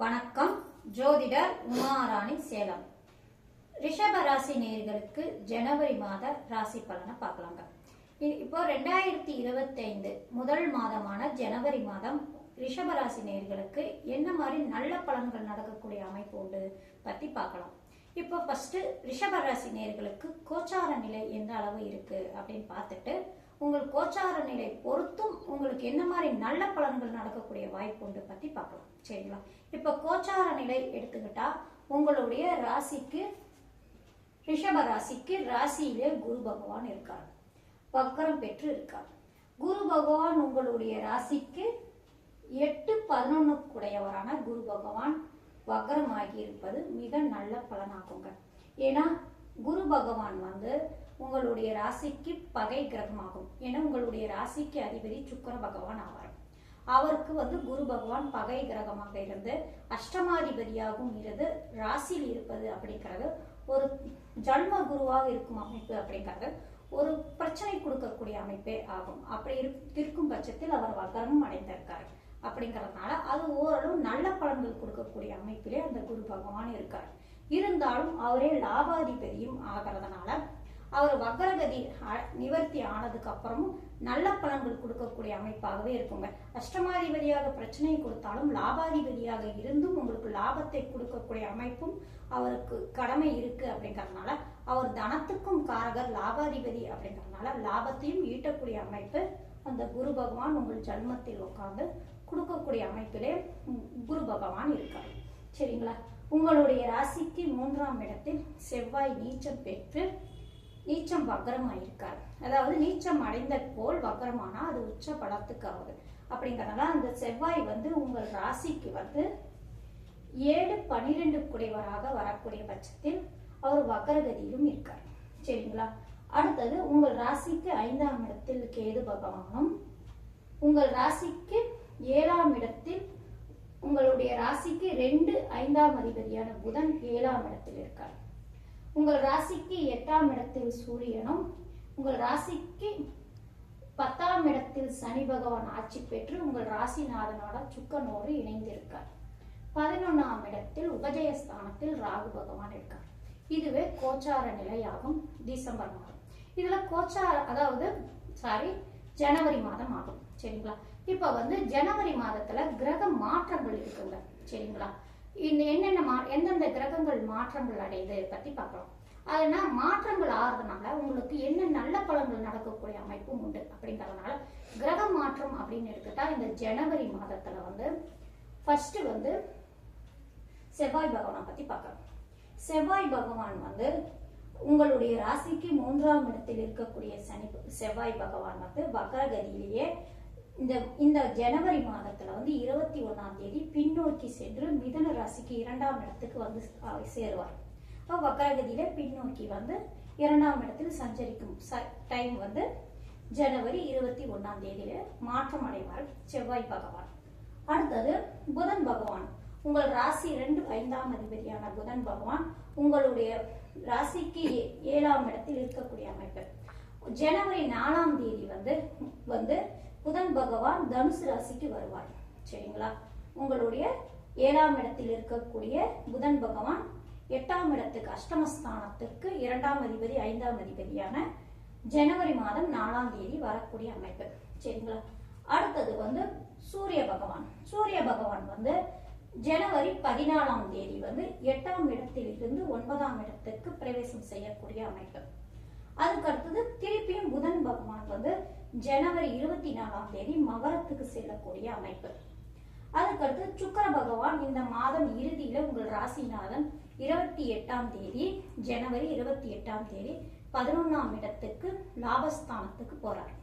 வணக்கம். ஜோதிடர் உமாராணி சேலம். ரிஷப ராசி நேயர்களுக்கு ஜனவரி மாத ராசி பலனை பார்க்கலாங்க. இ- இப்போ ரெண்டாயிரத்தி இருபத்தைந்து முதல் மாதமான ஜனவரி மாதம் ரிஷப ராசி நேர்களுக்கு என்ன மாதிரி நல்ல பலன்கள் நடக்கக்கூடிய அமைப்பு உண்டு பத்தி பார்க்கலாம். இப்போ ஃபர்ஸ்ட் ரிஷப ராசி நேர்களுக்கு கோச்சார நிலை எந்த அளவு இருக்கு அப்படின்னு பார்த்துட்டு உங்கள் கோச்சார நிலை பொறுத்தும் உங்களுக்கு என்ன மாதிரி நல்ல பலன்கள் நடக்கக்கூடிய வாய்ப்பு உண்டு பத்தி பார்க்கலாம். சரிங்களா? இப்போ கோச்சார நிலை எடுத்துக்கிட்டா உங்களுடைய ராசிக்கு ரிஷப ராசிக்கு ராசியிலே குரு பகவான் இருக்கார். வக்கரம் பெற்று இருக்கார். குரு பகவான் உங்களுடைய ராசிக்கு எட்டு பதினொன்னுக்குடையவரான குரு பகவான் வக்கரமாகி இருப்பது மிக நல்ல பலனாகுங்க. ஏன்னா குரு பகவான் வந்து உங்களுடைய ராசிக்கு பகை கிரகமாகும். ஏன்னா உங்களுடைய ராசிக்கு அதிபதி சுக்கிர பகவான் ஆவார். அவருக்கு வந்து குரு பகவான் பகை கிரகமாக இருந்து அஷ்டமாதிபதியாகவும் இருந்து ராசியில் இருப்பது அப்படிங்கிறது ஒரு ஜன்ம குருவாக இருக்கும் அமைப்பு அப்படிங்கிறது ஒரு பிரச்சனை கொடுக்கக்கூடிய அமைப்பே ஆகும். அப்படி இருக்கும் பட்சத்தில் அவர் வக்கரமும் அடைந்திருக்கார் அப்படிங்கிறதுனால அது ஓரளவு நல்ல பலன்கள் கொடுக்கக்கூடிய அமைப்பிலே அந்த குரு பகவான் இருக்கார். இருந்தாலும் அவரே லாபாதிபதியும் ஆகிறதுனால அவர் வக்ரகதி நிவர்த்தி ஆனதுக்கு அப்புறமும் நல்ல பலன்கள் கொடுக்கக்கூடிய அமைப்பாகவே இருக்குங்க. அஷ்டமாதிபதியாக பிரச்சனையை கொடுத்தாலும் லாபாதிபதியாக இருந்தும் உங்களுக்கு லாபத்தை கொடுக்கக்கூடிய அமைப்பும் அவருக்கு கடமை இருக்கு அப்படிங்கறதுனால அவர் தனத்துக்கும் காரகர் லாபாதிபதி அப்படிங்கறதுனால லாபத்தையும் ஈட்டக்கூடிய அமைப்பு அந்த குரு பகவான் உங்கள் ஜன்மத்தில் உட்கார்ந்து கொடுக்கக்கூடிய அமைப்பிலே குரு பகவான் இருக்கார். சரிங்களா? உங்களுடைய ராசிக்கு மூன்றாம் இடத்தில் செவ்வாய் நீச்சம் பெற்று நீச்சம் வக்கரமாயிருக்கார். அதாவது நீச்சம் அடைந்த போல் வக்கரமானா அது உச்ச பலத்துக்கு ஆகுது அப்படிங்கறதுனால அந்த செவ்வாய் வந்து உங்கள் ராசிக்கு வந்து ஏழு பனிரெண்டு குடைவராக வரக்கூடிய பட்சத்தில் அவர் வக்கரகதியிலும் இருக்கார். சரிங்களா? அடுத்தது உங்கள் ராசிக்கு ஐந்தாம் இடத்தில் கேது பகவானும் உங்கள் ராசிக்கு ஏழாம் இடத்தில் உங்களுடைய ராசிக்கு ரெண்டு ஐந்தாம் அதிபதியான புதன் ஏழாம் இடத்தில் இருக்கார். உங்கள் ராசிக்கு எட்டாம் இடத்தில் சூரியனும் உங்கள் ராசிக்கு பத்தாம் இடத்தில் சனி பகவான் ஆட்சி பெற்று உங்கள் ராசிநாதனோட சுக்கனோடு இணைந்திருக்கார். பதினொன்னாம் இடத்தில் உபஜயஸ்தானத்தில் ராகு பகவான் இருக்கார். இதுவே கோச்சார நிலையாகும் டிசம்பர் மாதம். இதுல கோச்சார அதாவது சாரி ஜனவரி மாதம் ஆகும். சரிங்களா? இப்ப வந்து ஜனவரி மாதத்துல கிரக மாற்றங்கள் இருக்குங்க. சரிங்களா? இந்த என்னென்ன மா எந்தெந்த கிரகங்கள் மாற்றங்கள் அடையுது பத்தி பார்க்கலாம். அதுனா மாற்றங்கள் ஆறுறதுனால உங்களுக்கு என்ன நல்ல பலன்கள் நடக்கக்கூடிய அமைப்பும் உண்டு அப்படிங்கறதுனால கிரக மாற்றம் அப்படின்னு எடுத்துட்டா இந்த ஜனவரி மாதத்துல வந்து ஃபர்ஸ்ட் வந்து செவ்வாய் பகவானை பத்தி பார்க்கலாம். செவ்வாய் பகவான் வந்து உங்களுடைய ராசிக்கு மூன்றாம் இடத்தில் இருக்கக்கூடிய சனி செவ்வாய் பகவான் வந்து வக்ரகதியிலேயே இந்த இந்த ஜனவரி மாதத்துல வந்து இருபத்தி ஒன்னாம் தேதி பின்னோக்கி சென்று மிதன ராசிக்கு இரண்டாம் இடத்துக்கு வந்து சேருவார். அப்ப வக்கரகதியில பின்னோக்கி வந்து இரண்டாம் இடத்தில் சஞ்சரிக்கும் டைம் வந்து ஜனவரி இருபத்தி ஒன்னாம் தேதியில மாற்றம் அடைவார் செவ்வாய் பகவான். அடுத்தது புதன் பகவான். உங்கள் ராசி ரெண்டு ஐந்தாம் அதிபதியான புதன் பகவான் உங்களுடைய ராசிக்கு ஏ- ஏழாம் இடத்தில் இருக்கக்கூடிய அமைப்பு. ஜனவரி நாலாம் தேதி வந்து வந்து புதன் பகவான் தனுசு ராசிக்கு வருவார். சரிங்களா? உங்களுடைய ஏழாம் இடத்தில் இருக்கக்கூடிய புதன் பகவான் எட்டாம் இடத்துக்கு அஷ்டமஸ்தானத்துக்கு இரண்டாம் அதிபதி ஐந்தாம் அதிபதியான ஜனவரி மாதம் நாலாம் தேதி வரக்கூடிய அமைப்பு. சரிங்களா? அடுத்தது வந்து சூரிய பகவான். சூரிய பகவான் வந்து ஜனவரி பதினாலாம் தேதி வந்து எட்டாம் இடத்தில் இருந்து ஒன்பதாம் இடத்துக்கு பிரவேசம் செய்யக்கூடிய அமைப்பு. அதுக்கு அடுத்தது திருப்பியும் புதன் ஜனவரி இருபத்தி நாலாம் தேதி மகரத்துக்கு செல்லக்கூடிய அமைப்பு. அதுக்கடுத்து சுக்கர பகவான் இந்த மாதம் இறுதியில உங்கள் ராசிநாதன் இருபத்தி எட்டாம் தேதி ஜனவரி இருபத்தி எட்டாம் தேதி பதினொன்னாம் இடத்துக்கு லாபஸ்தானத்துக்கு போறார்.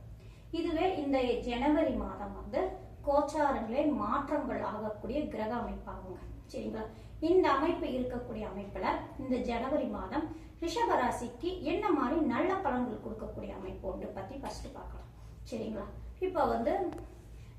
இதுவே இந்த ஜனவரி மாதம் வந்து கோச்சாரங்களே மாற்றங்கள் ஆகக்கூடிய கிரக அமைப்பாகுங்க. சரிங்களா? இந்த அமைப்பு இருக்கக்கூடிய அமைப்புல இந்த ஜனவரி மாதம் ரிஷபராசிக்கு என்ன மாதிரி நல்ல பலன்கள் கொடுக்கக்கூடிய அமைப்பு ஒன்று பத்தி ஃபர்ஸ்ட் பார்க்கலாம். சரிங்களா? இப்போ வந்து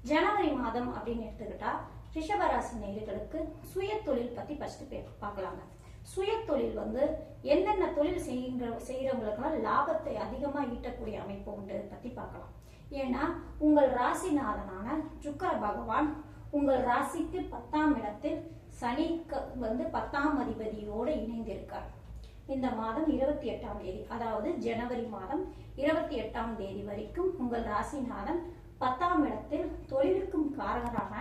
ஜனவரி மாதம் அப்படின்னு எடுத்துக்கிட்டா ரிஷபராசி நேர்களுக்கு சுய தொழில் பத்தி ஃபர்ஸ்ட் பார்க்கலாங்க. சுய தொழில் வந்து என்னென்ன தொழில் செய்கிற செய்யறவங்களுக்கெல்லாம் லாபத்தை அதிகமா ஈட்டக்கூடிய அமைப்பு உண்டு பத்தி பார்க்கலாம். ஏன்னா உங்கள் ராசிநாதனான சுக்கர பகவான் உங்கள் ராசிக்கு பத்தாம் இடத்தில் சனி க- வந்து பத்தாம் அதிபதியோடு இணைந்திருக்கார். இந்த மாதம் இருபத்தி எட்டாம் தேதி அதாவது ஜனவரி மாதம் இருபத்தி எட்டாம் தேதி வரைக்கும் உங்கள் ராசிநாதன் பத்தாம் இடத்தில் தொழிலுக்கும் காரகரான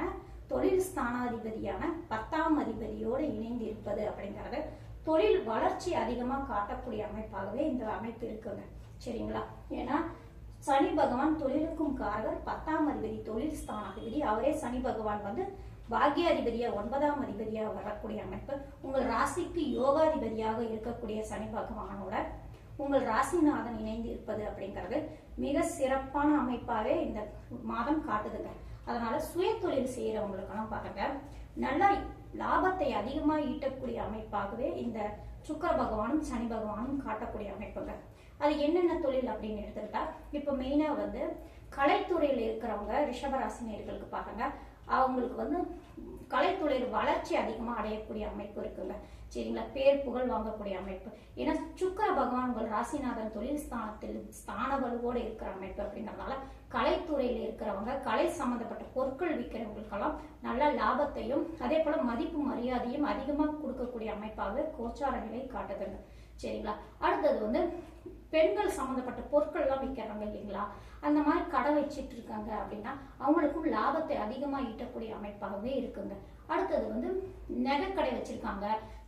தொழில் ஸ்தானாதிபதியான பத்தாம் அதிபதியோடு இணைந்து இருப்பது அப்படிங்கிறது தொழில் வளர்ச்சி அதிகமாக காட்டக்கூடிய அமைப்பாகவே இந்த அமைப்பு இருக்குங்க. சரிங்களா? ஏன்னா சனி பகவான் தொழிலுக்கும் காரகர் பத்தாம் அதிபதி தொழில் ஸ்தானாதிபதி. அவரே சனி பகவான் வந்து பாக்யாதிபதியா ஒன்பதாம் அதிபதியா வரக்கூடிய அமைப்பு உங்கள் ராசிக்கு யோகாதிபதியாக இருக்கக்கூடிய சனி பகவானோட உங்கள் ராசிநாதன் இணைந்து இருப்பது அப்படிங்கிறது மிக சிறப்பான அமைப்பாவே இந்த மாதம் காட்டுதுங்க. அதனால சுய தொழில் செய்யறவங்களுக்கெல்லாம் பாருங்க நல்லா லாபத்தை அதிகமாக ஈட்டக்கூடிய அமைப்பாகவே இந்த சுக்கர பகவானும் சனி பகவானும் காட்டக்கூடிய அமைப்புங்க. அது என்னென்ன தொழில் அப்படின்னு எடுத்துக்கிட்டா இப்போ மெயினா வந்து கலைத்துறையில் இருக்கிறவங்க ரிஷபராசினியர்களுக்கு பாருங்க அவங்களுக்கு வந்து கலைத்துறையில் வளர்ச்சி அதிகமாக அடையக்கூடிய அமைப்பு இருக்குங்க. சரிங்களா? பேர் புகழ் வாங்கக்கூடிய அமைப்பு. ஏன்னா சுக்கர பகவான் உங்கள் ராசிநாதன் தொழில் ஸ்தானத்தில் ஸ்தான வலுவோடு இருக்கிற அமைப்பு அப்படின்றதுனால கலைத்துறையில் இருக்கிறவங்க கலை சம்பந்தப்பட்ட பொருட்கள் விற்கிறவங்களுக்கெல்லாம் நல்ல லாபத்தையும் அதே போல மதிப்பு மரியாதையும் அதிகமாக கொடுக்கக்கூடிய அமைப்பாக கோச்சார நிலை காட்டுதுங்க. சரிங்களா? அடுத்தது வந்து பெண்கள் சம்மந்தப்பட்ட பொருட்கள்லாம் விற்கிறாங்க இல்லைங்களா? அந்த மாதிரி கடை வச்சிட்டு இருக்காங்க அப்படின்னா அவங்களுக்கும் லாபத்தை அதிகமாக ஈட்டக்கூடிய அமைப்பாகவே இருக்குங்க. அடுத்தது வந்து நகைக்கடை வச்சிருக்காங்க.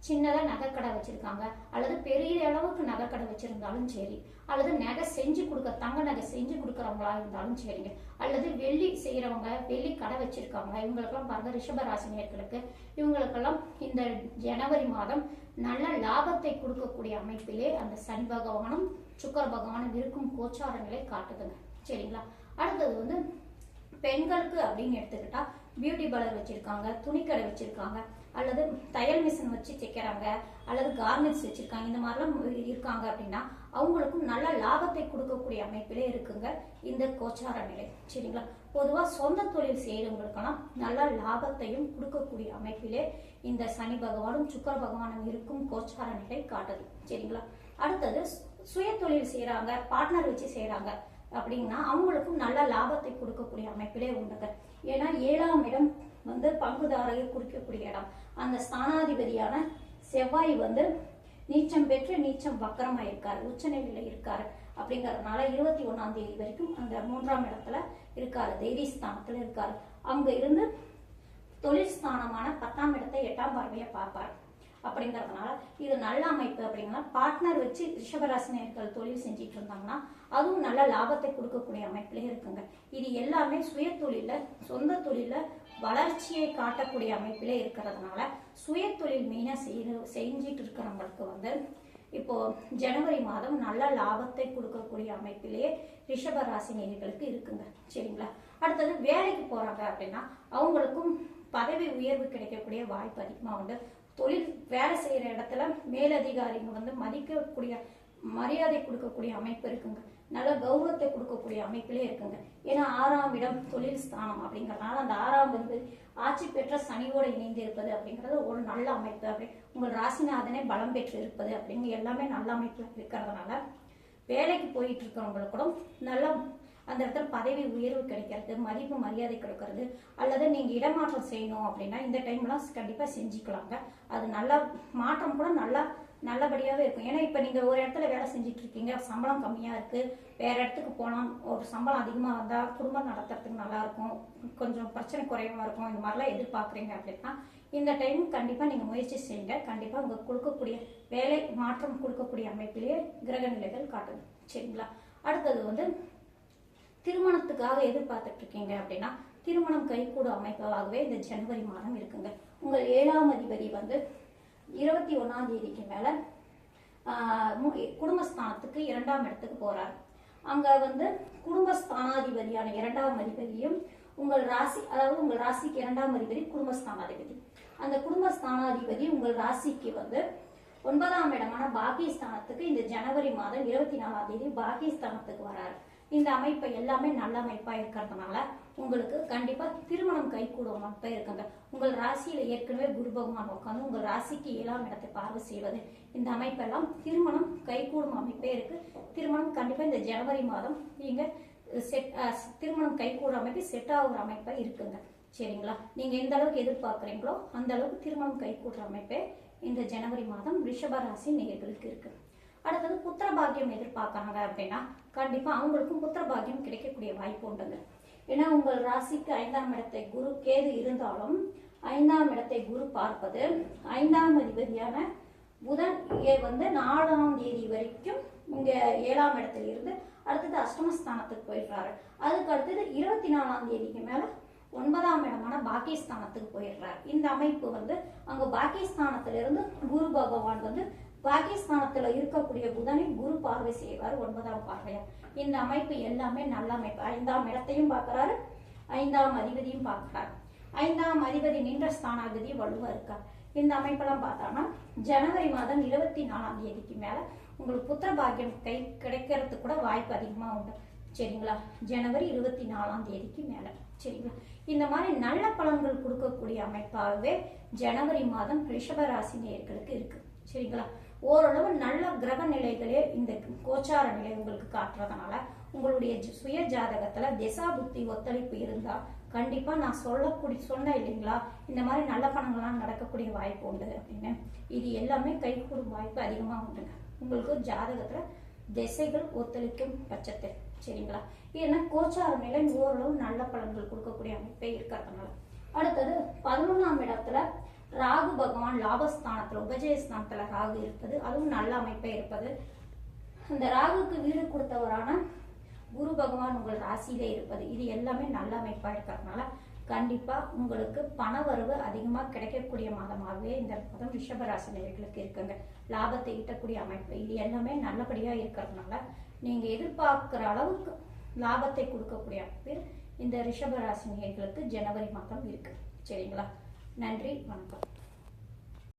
சின்னதாக நகைக்கடை வச்சிருக்காங்க. அல்லது பெரிய அளவுக்கு நகைக்கடை வச்சிருந்தாலும் சரி அல்லது நகை செஞ்சு கொடுக்க தங்க நகை செஞ்சு கொடுக்கறவங்களா இருந்தாலும் சரிங்க. அல்லது வெள்ளி செய்யறவங்க வெள்ளி கடை வச்சிருக்காங்க இவங்களுக்கெல்லாம் பாருங்க ரிஷபராசினியர்களுக்கு இவங்களுக்கெல்லாம் இந்த ஜனவரி மாதம் நல்ல லாபத்தை கொடுக்கக்கூடிய அமைப்பிலே அந்த சனி பகவானும் சுக்கர பகவானும் இருக்கும் கோச்சாரங்களை காட்டுதுங்க. சரிங்களா? அடுத்தது வந்து பெண்களுக்கு அப்படின்னு எடுத்துக்கிட்டா பியூட்டி பார்லர் வச்சிருக்காங்க துணிக்கடை வச்சிருக்காங்க அல்லது தையல் மிஷின் வச்சு தைக்கிறாங்க அல்லது கார்மெண்ட்ஸ் வச்சிருக்காங்க இந்த மாதிரிலாம் இருக்காங்க அப்படின்னா அவங்களுக்கும் நல்ல லாபத்தை கொடுக்கக்கூடிய அமைப்பிலே இருக்குங்க இந்த கோச்சார நிலை. சரிங்களா? பொதுவா சொந்த தொழில் செய்யறவங்களுக்கெல்லாம் நல்ல லாபத்தையும் கொடுக்கக்கூடிய அமைப்பிலே இந்த சனி பகவானும் சுக்கர பகவானும் இருக்கும் கோச்சார நிலை காட்டுது. சரிங்களா? அடுத்தது சுய தொழில் செய்யறாங்க பார்ட்னர் வச்சு செய்யறாங்க அப்படின்னா அவங்களுக்கும் நல்ல லாபத்தை கொடுக்கக்கூடிய அமைப்பிலே உண்டுங்க. ஏன்னா ஏழாம் இடம் வந்து பங்குதாரரை குறிக்கக்கூடிய இடம். அந்த ஸ்தானாதிபதியான செவ்வாய் வந்து நீச்சம் பெற்று நீச்சம் வக்கரமா இருக்காரு உச்சநிலையில இருக்காரு அப்படிங்கறதுனால இருபத்தி ஒண்ணாம் தேதி வரைக்கும் அந்த மூன்றாம் இடத்துல இருக்காரு தைரிய ஸ்தானத்துல இருக்காரு. அங்க இருந்து தொழில் ஸ்தானமான பத்தாம் இடத்தை எட்டாம் பார்வையை பார்ப்பார். அப்படிங்கறதுனால இது நல்ல அமைப்பு அப்படிங்கன்னா பார்ட்னர் வச்சு ரிஷபராசினியர்கள் தொழில் செஞ்சிட்டு இருந்தாங்கன்னா அதுவும் நல்ல லாபத்தை கொடுக்கக்கூடிய அமைப்புல இருக்குங்க. இது எல்லாமே சுய தொழில சொந்த தொழில வளர்ச்சியை காட்டக்கூடிய அமைப்பில் இருக்கிறதுனால சுய தொழில் மெயினாக செய்ய செஞ்சிட்டு இருக்கிறவங்களுக்கு வந்து இப்போ ஜனவரி மாதம் நல்ல லாபத்தை கொடுக்கக்கூடிய அமைப்பிலேயே ரிஷப ராசி நேர்களுக்கு இருக்குங்க. சரிங்களா? அடுத்தது வேலைக்கு போறாங்க அப்படின்னா அவங்களுக்கும் பதவி உயர்வு கிடைக்கக்கூடிய வாய்ப்பு அதிகமாக உண்டு. தொழில் வேலை செய்யற இடத்துல மேலதிகாரிங்க வந்து மதிக்கக்கூடிய மரியாதை கொடுக்கக்கூடிய அமைப்பு இருக்குங்க. நல்ல கௌரவத்தை கொடுக்கக்கூடிய அமைப்பிலே இருக்குங்க. ஏன்னா ஆறாம் இடம் தொழில் ஸ்தானம் அப்படிங்கறதுனால அந்த ஆறாம் வந்து ஆட்சி பெற்ற சனியோட இணைந்து இருப்பது அப்படிங்கிறது ஒரு நல்ல அமைப்பு. அப்படி உங்கள் ராசிநாதனே பலம் பெற்று இருப்பது அப்படிங்க எல்லாமே நல்ல அமைப்புல இருக்கிறதுனால வேலைக்கு போயிட்டு இருக்கிறவங்களுக்கு கூட நல்ல அந்த இடத்துல பதவி உயர்வு கிடைக்கிறது மதிப்பு மரியாதை கொடுக்கறது அல்லது நீங்க இடமாற்றம் செய்யணும் அப்படின்னா இந்த டைம்லாம் கண்டிப்பா செஞ்சுக்கலாங்க. அது நல்லா மாற்றம் கூட நல்லா நல்லபடியாகவே இருக்கும். ஏன்னா இப்போ நீங்கள் ஒரு இடத்துல வேலை செஞ்சுட்டு இருக்கீங்க சம்பளம் கம்மியாக இருக்குது வேறு இடத்துக்கு போனால் ஒரு சம்பளம் அதிகமாக வந்தால் குடும்பம் நடத்துறதுக்கு நல்லாயிருக்கும் கொஞ்சம் பிரச்சனை குறைவாக இருக்கும் இந்த மாதிரிலாம் எதிர்பார்க்குறீங்க அப்படின்னா இந்த டைம் கண்டிப்பாக நீங்கள் முயற்சி செய்யுங்க. கண்டிப்பாக உங்கள் கொடுக்கக்கூடிய வேலை மாற்றம் கொடுக்கக்கூடிய அமைப்பிலேயே கிரக நிலைகள் காட்டுது சரிங்களா? அடுத்தது வந்து திருமணத்துக்காக எதிர்பார்த்துட்டு இருக்கீங்க அப்படின்னா திருமணம் கைகூடும் அமைப்பாகவே இந்த ஜனவரி மாதம் இருக்குங்க. உங்கள் ஏழாம் அதிபதி வந்து இருபத்தி ஒன்னாம் தேதிக்கு மேல குடும்பஸ்தானத்துக்கு இரண்டாம் இடத்துக்கு போறார். அங்க வந்து குடும்பஸ்தானாதிபதியான இரண்டாம் அதிபதியும் உங்கள் ராசி அதாவது உங்கள் ராசிக்கு இரண்டாம் அதிபதி குடும்பஸ்தானாதிபதி. அந்த குடும்பஸ்தானாதிபதி உங்கள் ராசிக்கு வந்து ஒன்பதாம் இடமான பாகிஸ்தானத்துக்கு இந்த ஜனவரி மாதம் இருபத்தி நாலாம் தேதி பாகிஸ்தானத்துக்கு வராரு. இந்த அமைப்பு எல்லாமே நல்ல அமைப்பா இருக்கிறதுனால உங்களுக்கு கண்டிப்பா திருமணம் கைகூடும் அமைப்பா இருக்குங்க. உங்கள் ராசியில ஏற்கனவே குரு பகவான் உட்காந்து உங்கள் ராசிக்கு ஏழாம் இடத்தை பார்வை செய்வது இந்த அமைப்பெல்லாம் திருமணம் கைகூடும் அமைப்பே இருக்கு. திருமணம் கண்டிப்பா இந்த ஜனவரி மாதம் நீங்க செட் திருமணம் கைகூடும் அமைப்பு செட் ஆகுற அமைப்பா இருக்குங்க. சரிங்களா? நீங்க எந்த அளவுக்கு எதிர்பார்க்குறீங்களோ அந்த அளவுக்கு திருமணம் கைகூடுற அமைப்பே இந்த ஜனவரி மாதம் ரிஷபராசி ராசி நேயர்களுக்கு இருக்கு. அடுத்தது புத்திர பாக்கியம் எதிர்பார்க்கறாங்க அப்படின்னா கண்டிப்பா அவங்களுக்கும் புத்திர பாக்கியம் கிடைக்கக்கூடிய வாய்ப்பு உண்டுங்க. ஏன்னா உங்கள் ராசிக்கு ஐந்தாம் இடத்தை குரு கேது இருந்தாலும் ஐந்தாம் இடத்தை குரு பார்ப்பது ஐந்தாம் அதிபதியான புதன் ஏ- வந்து நாலாம் தேதி வரைக்கும் இங்க ஏழாம் இடத்துல இருந்து அடுத்தது அஷ்டமஸ்தானத்துக்கு போயிடுறாரு. அதுக்கு அடுத்தது இருபத்தி நாலாம் தேதிக்கு மேல ஒன்பதாம் இடமான பாகிஸ்தானத்துக்கு போயிடுறார். இந்த அமைப்பு வந்து அங்க பாகிஸ்தானத்துல இருந்து குரு பகவான் வந்து பாகிஸ்தானத்துல இருக்கக்கூடிய புதனை குரு பார்வை செய்வார் ஒன்பதாம் பார்வையா இந்த அமைப்பு எல்லாமே நல்ல அமைப்பு. ஐந்தாம் இடத்தையும் பார்க்கறாரு. ஐந்தாம் அதிபதியும் பார்க்கறாரு. ஐந்தாம் அதிபதி நின்ற ஸ்தானாதிபதி வலுவா இருக்கார். இந்த அமைப்பெல்லாம் பார்த்தோம்னா ஜனவரி மாதம் இருபத்தி நாலாம் தேதிக்கு மேல உங்களுக்கு புத்திர பாக்கியம் கை கிடைக்கிறதுக்கு கூட வாய்ப்பு அதிகமா உண்டு. சரிங்களா? ஜனவரி இருபத்தி நாலாம் தேதிக்கு மேல. சரிங்களா? இந்த மாதிரி நல்ல பலன்கள் கொடுக்கக்கூடிய அமைப்பாகவே ஜனவரி மாதம் ரிஷபராசி நேர்களுக்கு இருக்கு. சரிங்களா? ஓரளவு நல்ல கிரக நிலைகளே இந்த கோச்சார நிலை உங்களுக்கு காட்டுறதுனால உங்களுடைய சுய ஜாதகத்துல திசா புத்தி ஒத்துழைப்பு இருந்தா கண்டிப்பா நான் சொல்லக்கூடிய சொன்னேன் இல்லைங்களா? இந்த மாதிரி நல்ல பணங்கள்லாம் நடக்கக்கூடிய வாய்ப்பு உண்டு அப்படின்னு. இது எல்லாமே கைகூடும் வாய்ப்பு அதிகமா உண்டுங்க உங்களுக்கு ஜாதகத்துல திசைகள் ஒத்துழைக்கும் பட்சத்தில் சரிங்களா? ஏன்னா கோச்சார நிலை ஓரளவு நல்ல பலன்கள் கொடுக்கக்கூடிய அமைப்பே இருக்கிறதுனால. அடுத்தது பதினொன்றாம் இடத்துல ராகு பகவான் லாபஸ்தானத்துல உபஜயஸ்தானத்துல ராகு இருப்பது அதுவும் நல்ல அமைப்பே இருப்பது. அந்த ராகுக்கு வீடு கொடுத்தவரான குரு பகவான் உங்கள் ராசியிலே இருப்பது. இது எல்லாமே நல்ல அமைப்பா இருக்கிறதுனால கண்டிப்பா உங்களுக்கு பண வரவு அதிகமா கிடைக்கக்கூடிய மாதமாகவே இந்த மாதம் ரிஷபராசி நேர்களுக்கு இருக்குங்க. லாபத்தை ஈட்டக்கூடிய அமைப்பு. இது எல்லாமே நல்லபடியா இருக்கிறதுனால நீங்க எதிர்பார்க்கிற அளவுக்கு லாபத்தை கொடுக்கக்கூடிய அமைப்பு இந்த ரிஷபராசி நேர்களுக்கு ஜனவரி மாதம் இருக்கு. சரிங்களா? நன்றி வணக்கம்.